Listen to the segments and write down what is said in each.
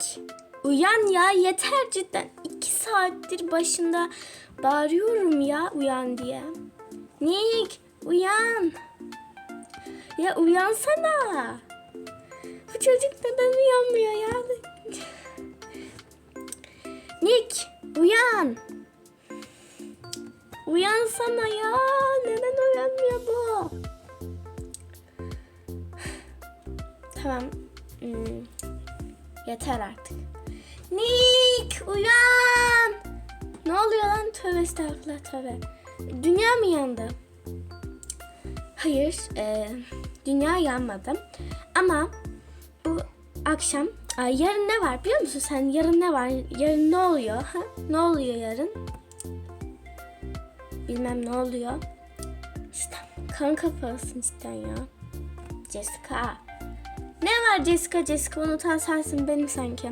Nick uyan ya yeter cidden. iki saattir başında bağırıyorum ya uyan diye. Nick uyan. Ya uyansana. Bu çocuk neden uyanmıyor ya? Nick uyan. Uyansana ya. Neden uyanmıyor bu? Tamam. Hmm, Yeter artık. Nick uyan. Ne oluyor lan? Tövbe estağfurullah tövbe. Dünya mı yandı? Hayır. e, dünya yanmadı. Ama bu akşam yarın ne var biliyor musun sen? Yarın ne var? Yarın ne oluyor? Ha? Ne oluyor yarın? Bilmem ne oluyor. İşte kan kafalısın cidden ya. Jessica. Ne var Jessica? Jessica unutan sensin benim sanki.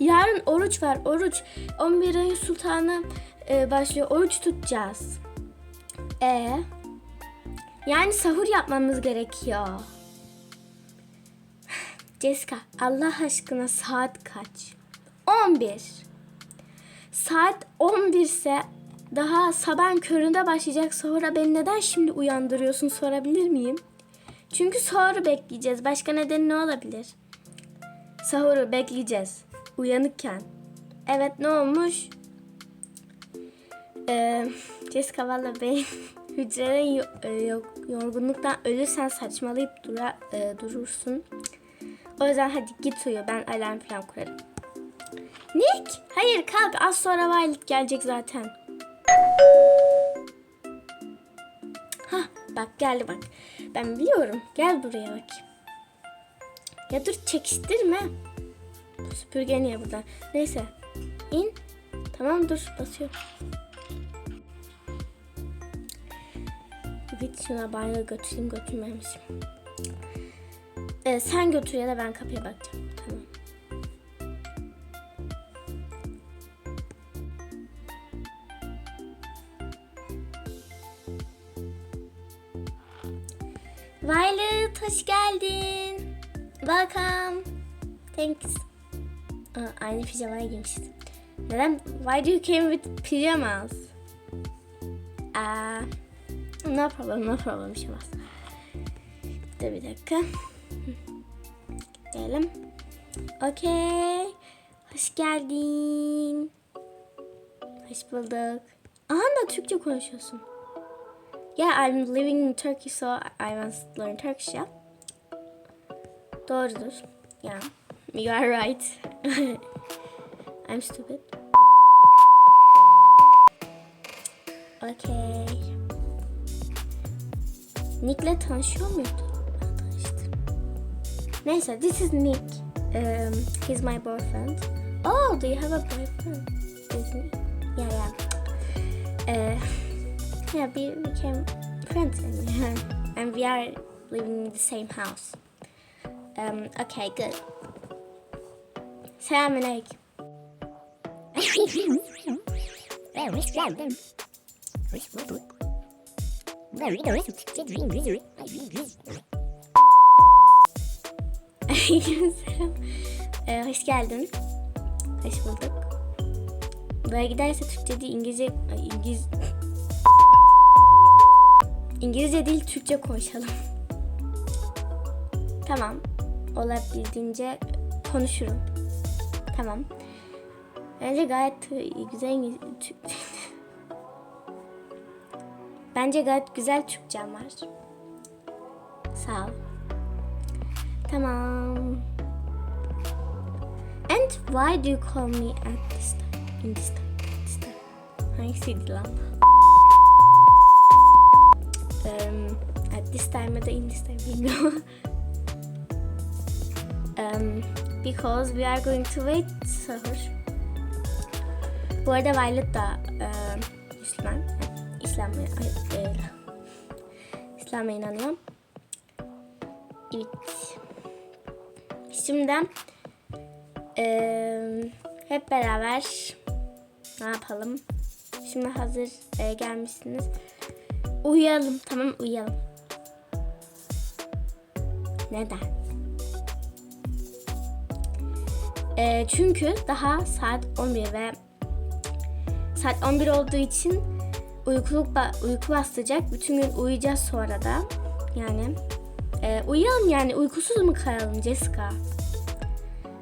Yarın oruç var oruç. 11 ayın sultanı e, başlıyor. Oruç tutacağız. E yani sahur yapmamız gerekiyor. Jessica Allah aşkına saat kaç? 11. Saat 11 ise daha sabahın köründe başlayacak sahura beni neden şimdi uyandırıyorsun sorabilir miyim? Çünkü sahuru bekleyeceğiz. Başka nedeni ne olabilir? Sahuru bekleyeceğiz. Uyanıkken. Evet ne olmuş? Ee, Jessica valla benim hücrelerin e, yorgunluktan ölürsen saçmalayıp dura, e, durursun. O yüzden hadi git uyu. Ben alarm falan kurarım. Nick! Hayır kalk. Az sonra Violet gelecek zaten. Hah bak geldi bak. Ben biliyorum. Gel buraya bak. Ya dur çekiştirme. Süpürge niye burada? Neyse. İn. Tamam dur basıyorum. Evet şuna banyoya götüreyim götürmemişim. Ee, sen götür ya da ben kapıya bakacağım. Violet hoş geldin. Welcome. Thanks. Aa, aynı pijamaya giymişiz. Neden? Why do you came with pajamas? Aa, no problem, no problem. Bir şey olmaz. Dur bir dakika. Gelelim. Okey. Hoş geldin. Hoş bulduk. Aha da Türkçe konuşuyorsun. Yeah, I'm living in Turkey, so I must learn Turkish, yeah? Doğrudur. Yeah, you are right. I'm stupid. Okay. Nick'le tanışıyor muydu? Tanıştım. Neyse, this is Nick. Um, he's my boyfriend. Oh, do you have a boyfriend? Me? Yeah, yeah. Uh, yeah, we became friends and, and we are living in the same house. Um, okay, good. Selamünaleyküm. Aleykümselam. Ee, hoş geldin. Hoş bulduk. Böyle giderse Türkçe değil İngilizce... İngiliz... İngilizce değil Türkçe konuşalım. tamam. Olabildiğince konuşurum. Tamam. Bence gayet güzel İngiliz... Türk- Bence gayet güzel Türkçem var. Sağ ol. Tamam. And why do you call me at this time? In this time? This time? Hangisiydi lan? Um, at this time ya da in this time bilmiyorum. um, because we are going to wait sahur. Bu arada Violet da e, Müslüman. İslam'a e, İslam'a inanıyor. Evet. Şimdi eee, hep beraber ne yapalım? Şimdi hazır e, gelmişsiniz. Uyuyalım. Tamam uyuyalım. Neden? Ee, çünkü daha saat 11 ve saat 11 olduğu için uykuluk ba- uyku bastıracak. Bütün gün uyuyacağız sonra da. Yani e, uyuyalım yani uykusuz mu kalalım Jessica?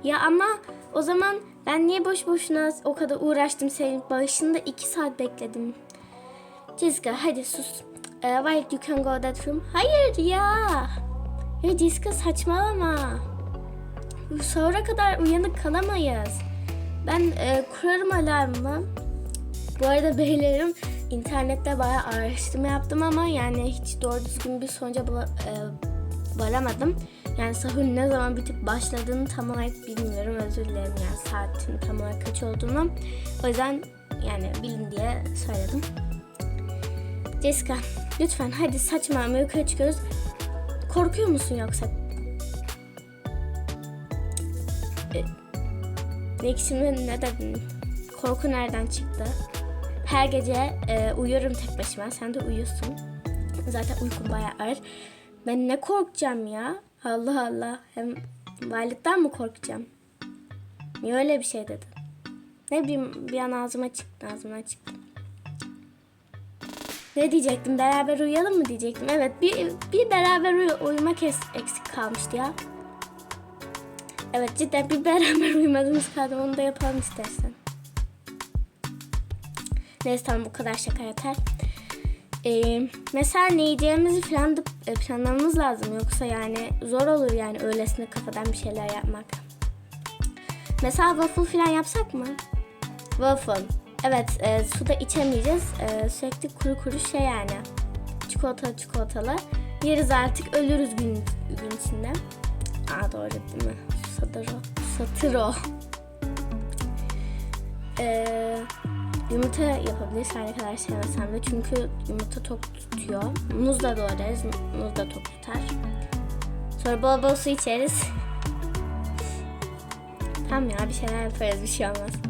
Ya ama o zaman ben niye boş boşuna o kadar uğraştım senin başında 2 saat bekledim. Jessica hadi sus. Ee, why you can go that room? Hayır ya. Ya Jessica saçmalama. Sonra kadar uyanık kalamayız. Ben e, kurarım alarmımı. Bu arada beylerim internette bayağı araştırma yaptım ama yani hiç doğru düzgün bir sonuca bula- e. Yani sahur ne zaman bitip başladığını tam olarak bilmiyorum. Özür dilerim yani saatin tam olarak kaç olduğunu. O yüzden yani bilin diye söyledim. Jessica lütfen hadi saçmalama yukarı çıkıyoruz. Korkuyor musun yoksa? E, Nick şimdi ne dedin? Korku nereden çıktı? Her gece e, uyuyorum tek başıma. Sen de uyuyorsun. Zaten uykum bayağı ağır. Ben ne korkacağım ya? Allah Allah. Hem varlıktan mı korkacağım? Niye öyle bir şey dedin? Ne bileyim bir an ağzıma çıktı, ağzımdan çıktı. Ne diyecektim? Beraber uyuyalım mı diyecektim. Evet, bir, bir beraber uy- uyumak es- eksik kalmıştı ya. Evet, cidden bir beraber uyumadığımız kaldı. Onu da yapalım istersen. Neyse tamam bu kadar şaka yeter. Ee, mesela ne yiyeceğimizi falan da e, planlamamız lazım. Yoksa yani zor olur yani öylesine kafadan bir şeyler yapmak. Mesela waffle falan yapsak mı? Waffle. Evet e, suda içemeyeceğiz. E, sürekli kuru kuru şey yani. Çikolatalı çikolatalı. Yeriz artık ölürüz gün, gün içinde. Aa doğru değil mi? Satır o. Satır o. Eee Yumurta yapabiliriz her ne kadar sevmesem de çünkü yumurta tok tutuyor. Muz da doğrarız, muz da tok tutar. Sonra bol bol su içeriz. tamam ya bir şeyler yaparız bir şey olmaz.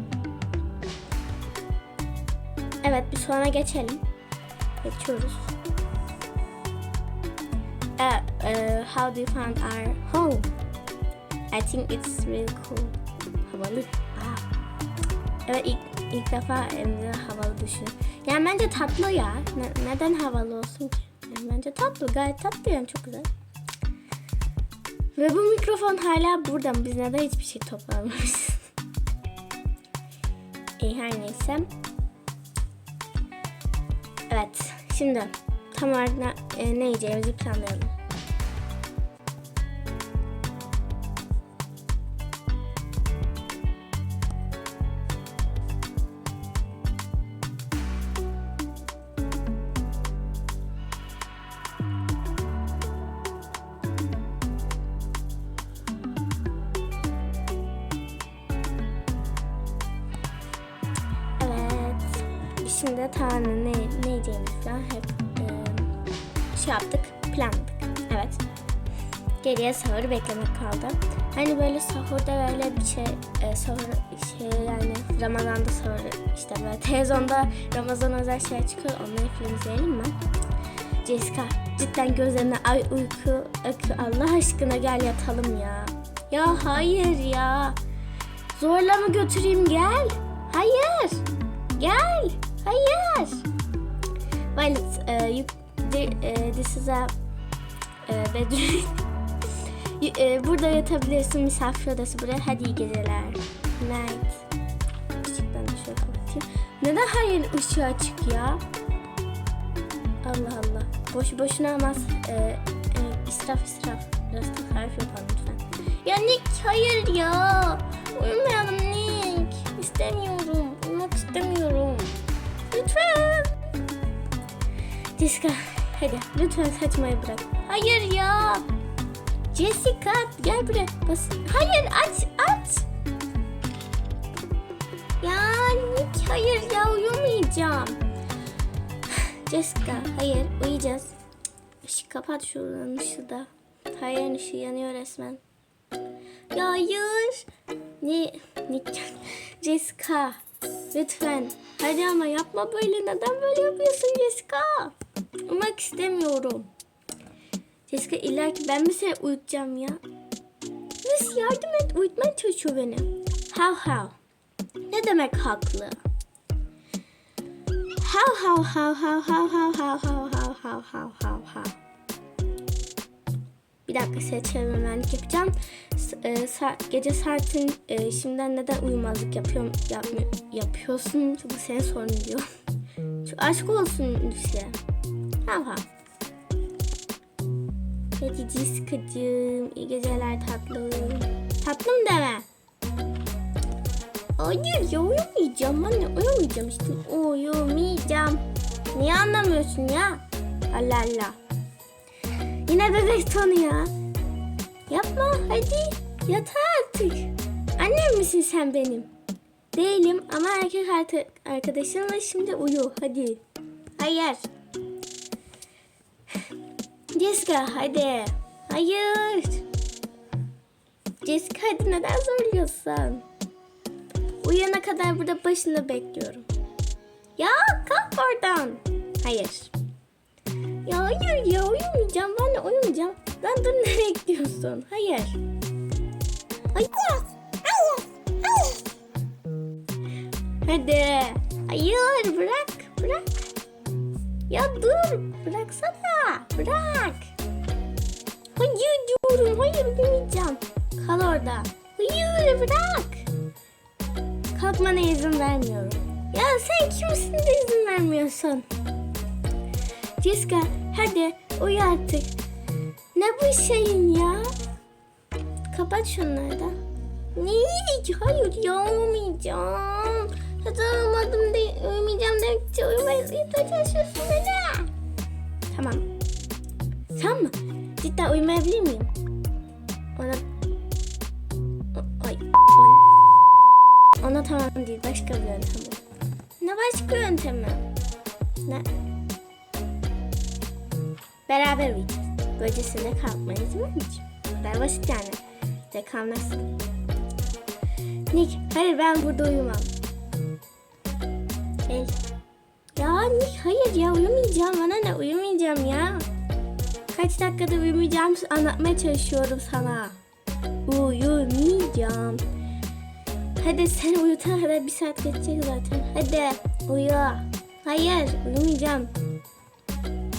Evet bir sonra geçelim. Geçiyoruz. Uh, uh, how do you find our home? I think it's really cool. Havalı. Aa. Evet ilk, ilk defa evde havalı düşün. Yani bence tatlı ya. Ne- neden havalı olsun ki? Yani bence tatlı gayet tatlı yani çok güzel. Ve bu mikrofon hala burada mı? Biz neden hiçbir şey toplamamışız? İyi her neyse. Şimdi tam olarak ne, e, ne yiyeceğimizi planlayalım. Şimdi Tanrı ne, ne yiyeceğimizi falan hep e, şey yaptık, planladık. Evet. Geriye sahur beklemek kaldı. Hani böyle sahurda böyle bir şey, e, sahur şey yani Ramazan'da sahur işte böyle televizyonda Ramazan özel şey çıkıyor. Onları film izleyelim mi? Jessica cidden gözlerine ay uyku akı Allah aşkına gel yatalım ya. Ya hayır ya. Zorla mı götüreyim gel. Hayır. Gel. Hayır. Violet, uh, you, uh, this is a uh, bedroom. Uh, burada yatabilirsin misafir odası buraya. Hadi iyi geceler. Night. Işıklarını şöyle kapatayım. Neden her yerin ışığı açık ya? Allah Allah. Boş boşuna ama e, e, israf israf. Biraz tasarruf yapalım lütfen. Ya Nick hayır ya. Uyumayalım Nick. İstemiyorum. Jessica hadi lütfen saçmayı bırak. Hayır ya. Jessica gel buraya. Bas. Hayır aç aç. Ya Nick hayır ya uyumayacağım. Jessica hayır uyuyacağız. Işık kapat şuradan ışığı da. Hayır ışığı yanıyor resmen. Ya hayır. Ne? Ne? Jessica lütfen. Hadi ama yapma böyle. Neden böyle yapıyorsun Jessica? Uyumak istemiyorum. Jessica illa ben mi seni uyutacağım ya? Biz yardım et. Uyutmaya çalışıyor beni. How how. Ne demek haklı? How how how how how how how how how how how how how. Bir dakika size çevirmenlik yapacağım. E, sa- gece saatin e, şimdiden neden uyumazlık yapıyorum yapmıyor, yapıyorsun? Bu senin sorunun diyor. Çok aşk olsun Lucy. How. Hadi Jessica'cığım. iyi geceler tatlım. Tatlım deme. Hayır ya uyumayacağım anne uyumayacağım işte uyumayacağım. Niye anlamıyorsun ya? Allah Allah. Yine bebek tonu ya. Yapma hadi yat artık. Annem misin sen benim? Değilim ama erkek artık arkadaşınla şimdi uyu hadi. Hayır. Jessica hadi. Hayır. Jessica hadi neden zorluyorsun? Uyuyana kadar burada başında bekliyorum. Ya kalk oradan. Hayır. Ya hayır ya uyumayacağım. Ben de uyumayacağım. Lan dur nereye gidiyorsun? Hayır. Hayır. Hayır. Hayır. Hadi. Hayır bırak. Bırak. Ya dur. Bıraksana. Bırak. Hayır diyorum. Hayır uyumayacağım. Kal orada. Hayır bırak. Kalkmana izin vermiyorum. Ya sen kimsin de izin vermiyorsun? Jessica hadi uyu artık. Ne bu şeyin ya? Kapat şunları da. Ne? Hayır ya uyumayacağım. Zaten uyumadım de uyumayacağım demek için uyumaya çalışıyorsun beni. Tamam. Sen mi? Cidden uyumayabilir miyim? Ona... Ay, ay. Ona tamam değil. Başka bir yöntem. Ne başka yöntemi? Ne? Beraber uyuyacağız. Gecesinde kalkmaya izin. Ben basit yani. De kalmasın. Nick, hayır ben burada uyumam. El. Ya Nick, hayır ya uyumayacağım. Bana ne uyumayacağım ya. Kaç dakikada uyumayacağım anlatmaya çalışıyorum sana. Uyumayacağım. Hadi seni uyutana kadar bir saat geçecek zaten. Hadi uyu. Hayır uyumayacağım.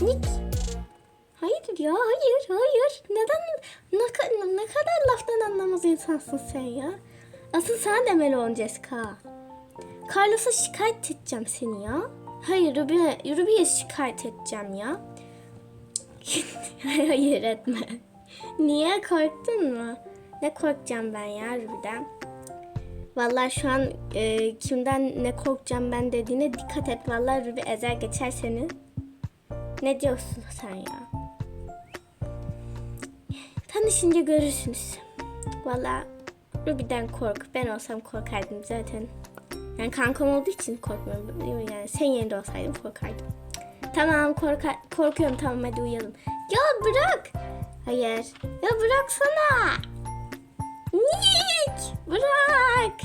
Nick. Hayır ya hayır hayır. Neden ne, ne kadar laftan anlamaz insansın sen ya. Asıl sen demeli ol Jessica. Carlos'a şikayet edeceğim seni ya. Hayır Ruby'ye Ruby'ye şikayet edeceğim ya. hayır etme. Niye korktun mu? Ne korkacağım ben ya Ruby'den? Vallahi şu an e, kimden ne korkacağım ben dediğine dikkat et. Vallahi Ruby ezer geçer seni. Ne diyorsun sen ya? Tanışınca görürsünüz. Vallahi Ruby'den kork. Ben olsam korkardım zaten. Yani kankam olduğu için korkmuyorum. Yani sen yerinde olsaydım korkardım. Tamam korka korkuyorum tamam hadi uyuyalım. Ya bırak. Hayır. Ya bıraksana. Nick bırak.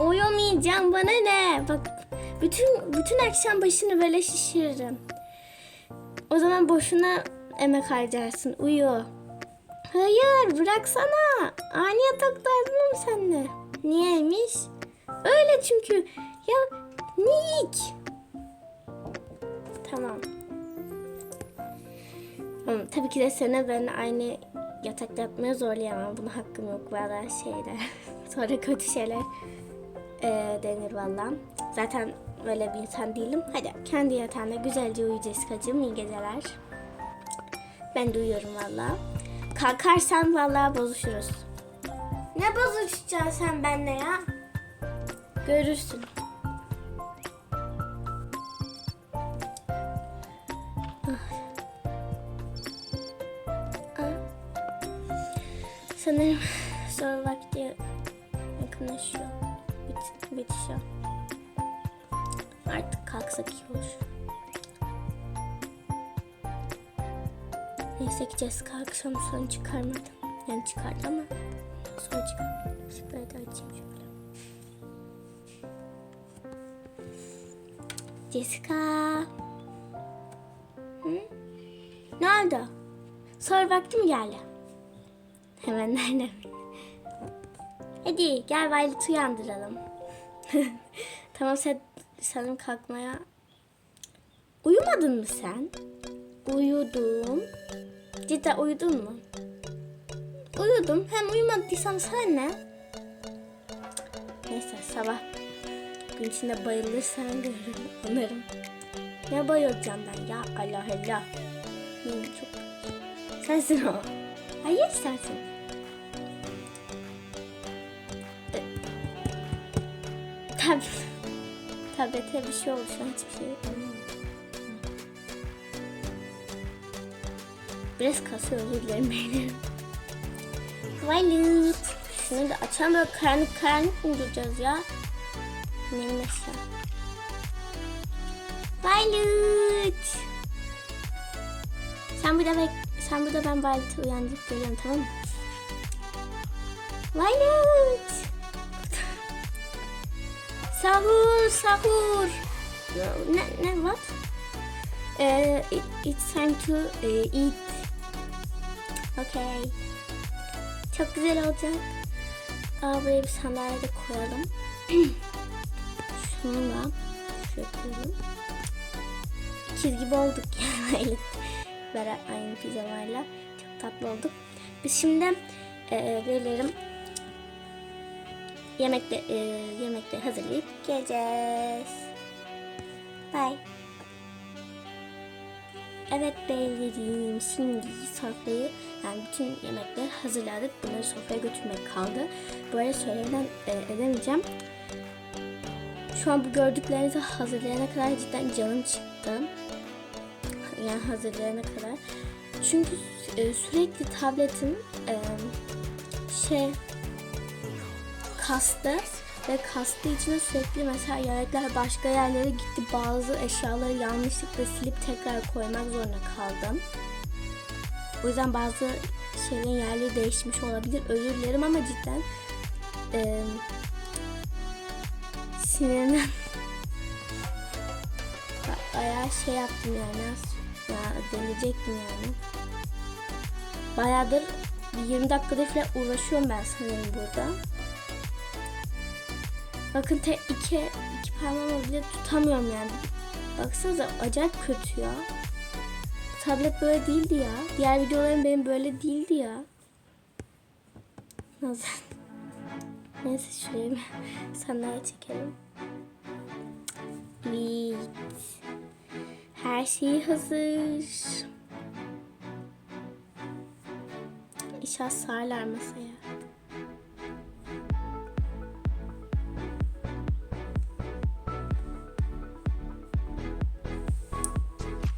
Uyumayacağım bana ne? Bak bütün bütün akşam başını böyle şişiririm. O zaman boşuna emek harcarsın. Uyu. Hayır bıraksana. Aynı yatakta yatmam seninle. Niyeymiş? Öyle çünkü. Ya Nick. Tamam. Ama tabii ki de seni ben aynı yatakta yatmaya zorlayamam. Buna hakkım yok valla şeyler. Sonra kötü şeyler eee, denir valla. Zaten böyle bir insan değilim. Hadi kendi yatağında güzelce uyu Jessica'cığım. İyi geceler. Ben de uyuyorum valla. Kalkarsan valla bozuşuruz. Ne bozuşacaksın sen benimle ya? Görürsün. Sanırım soru vakti yakınlaşıyor. Bit bitişiyor. Artık kalksak iyi olur. Neyse ki Jessica akşam son çıkarmadı. Yani çıkardı ama sonra çıkardı. Şifreyi de açayım şöyle. Jessica. Hı? Ne oldu? Soru vakti mi geldi? Hemen nerede? Hadi gel Violet'ı uyandıralım. tamam sen sanırım kalkmaya... Uyumadın mı sen? Uyudum. Cidden uyudun mu? Uyudum. Hem uyumadıysam sana ne? Neyse sabah gün içinde bayılırsan görürüm. Umarım. Ne bayılacağım ben ya? Allah Allah. Çok... Sensin o. Hayır sensin. E, Tab tablete bir şey an hiçbir şey yapamıyorum. Biraz kasıyor özür dilerim beynim. Violet. Şunu da böyle karanlık karanlık mı duracağız ya? Neyse. Violet. Sen burada bek sen burada ben Violet'i uyandırıp geliyorum tamam mı? Violet. sahur sahur. Ne ne what? Uh, it, it's time to uh, eat. Okay. Çok güzel olacak. Aa, buraya bir sandalye de koyalım. Da şöyle İkiz gibi olduk yani. Böyle aynı pijamalarla. Çok tatlı olduk. Biz şimdi e, yemekte e, yemekleri hazırlayıp geleceğiz. Bye. Evet beylerim şimdi sofrayı yani bütün yemekleri hazırladık. Bunları sofraya götürmek kaldı. Bu arada söylemeden e, edemeyeceğim. Şu an bu gördüklerinizi hazırlayana kadar cidden canım çıktı. Yani hazırlayana kadar. Çünkü e, sürekli tabletim e, şey kastı ve kastığı için de sürekli mesela yemekler başka yerlere gitti. Bazı eşyaları yanlışlıkla silip tekrar koymak zorunda kaldım. O yüzden bazı şeylerin yerleri değişmiş olabilir. Özür dilerim ama cidden e, sinirden bayağı şey yaptım yani. Ya deneyecektim yani. Bayağıdır bir 20 dakikadır falan uğraşıyorum ben sanırım burada. Bakın tek iki, iki parmağımı bile tutamıyorum yani. Baksanıza acayip kötü ya. Tablet böyle değildi ya. Diğer videolarım benim böyle değildi ya. Nazar. Neyse şuraya bir sandalye çekelim. Evet. Her şey hazır. İnşallah sağlar masaya.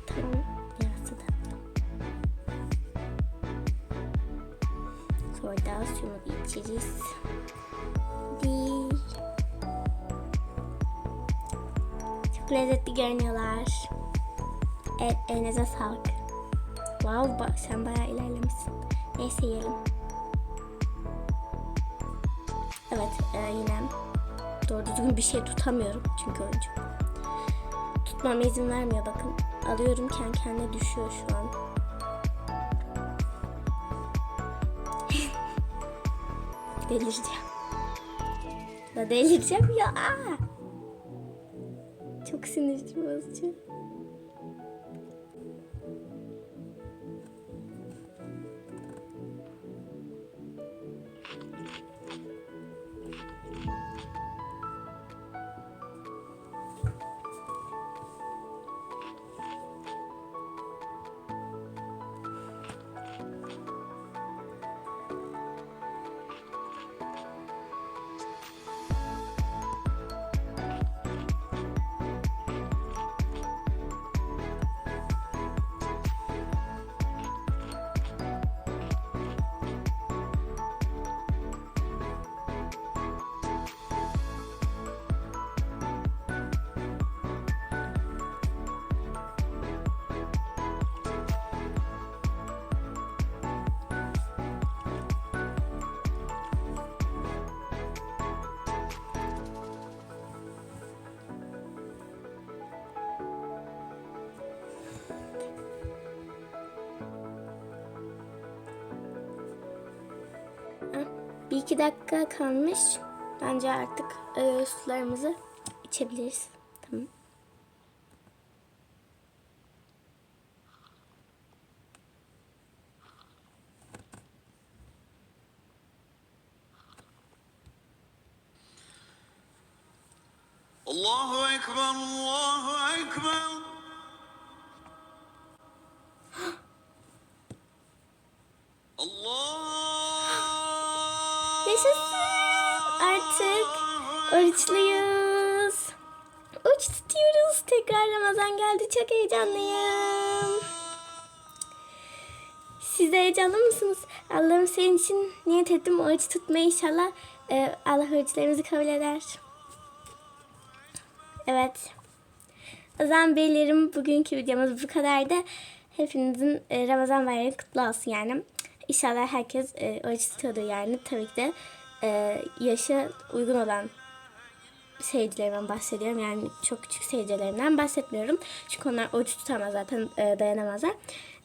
Tamam. Yarısı da. Sonra da suyunu. Çok lezzetli görünüyorlar. El, elinize sağlık. Wow, sen bayağı ilerlemişsin. Neyse yiyelim. Evet, e, yine doğru düzgün bir şey tutamıyorum çünkü oyuncu. Tutmama izin vermiyor bakın. Alıyorum kendi kendine düşüyor şu an. Delireceğim. Ya delireceğim ya. Çok sinir bozucu. Bir iki dakika kalmış. Bence artık e, sularımızı içebiliriz. Tamam. Allahu Ekber, Allahu Ekber. Tekrar Ramazan geldi. Çok heyecanlıyım. Siz de heyecanlı mısınız? Allah'ım senin için niyet ettim oruç tutmayı inşallah. e, Allah oruçlarımızı kabul eder. Evet. O zaman beylerim bugünkü videomuz bu kadardı. Hepinizin e, Ramazan bayramı kutlu olsun yani. İnşallah herkes e, oruç tutuyordur yani. Tabii ki de e, yaşa uygun olan seyircilerimden bahsediyorum. Yani çok küçük seyircilerimden bahsetmiyorum. Çünkü onlar oruç tutamaz zaten e, dayanamazlar.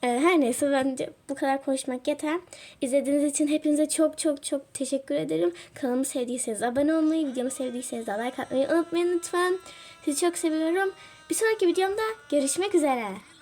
E, her neyse bence bu kadar konuşmak yeter. İzlediğiniz için hepinize çok çok çok teşekkür ederim. Kanalımı sevdiyseniz abone olmayı, videomu sevdiyseniz de like atmayı unutmayın lütfen. Sizi çok seviyorum. Bir sonraki videomda görüşmek üzere.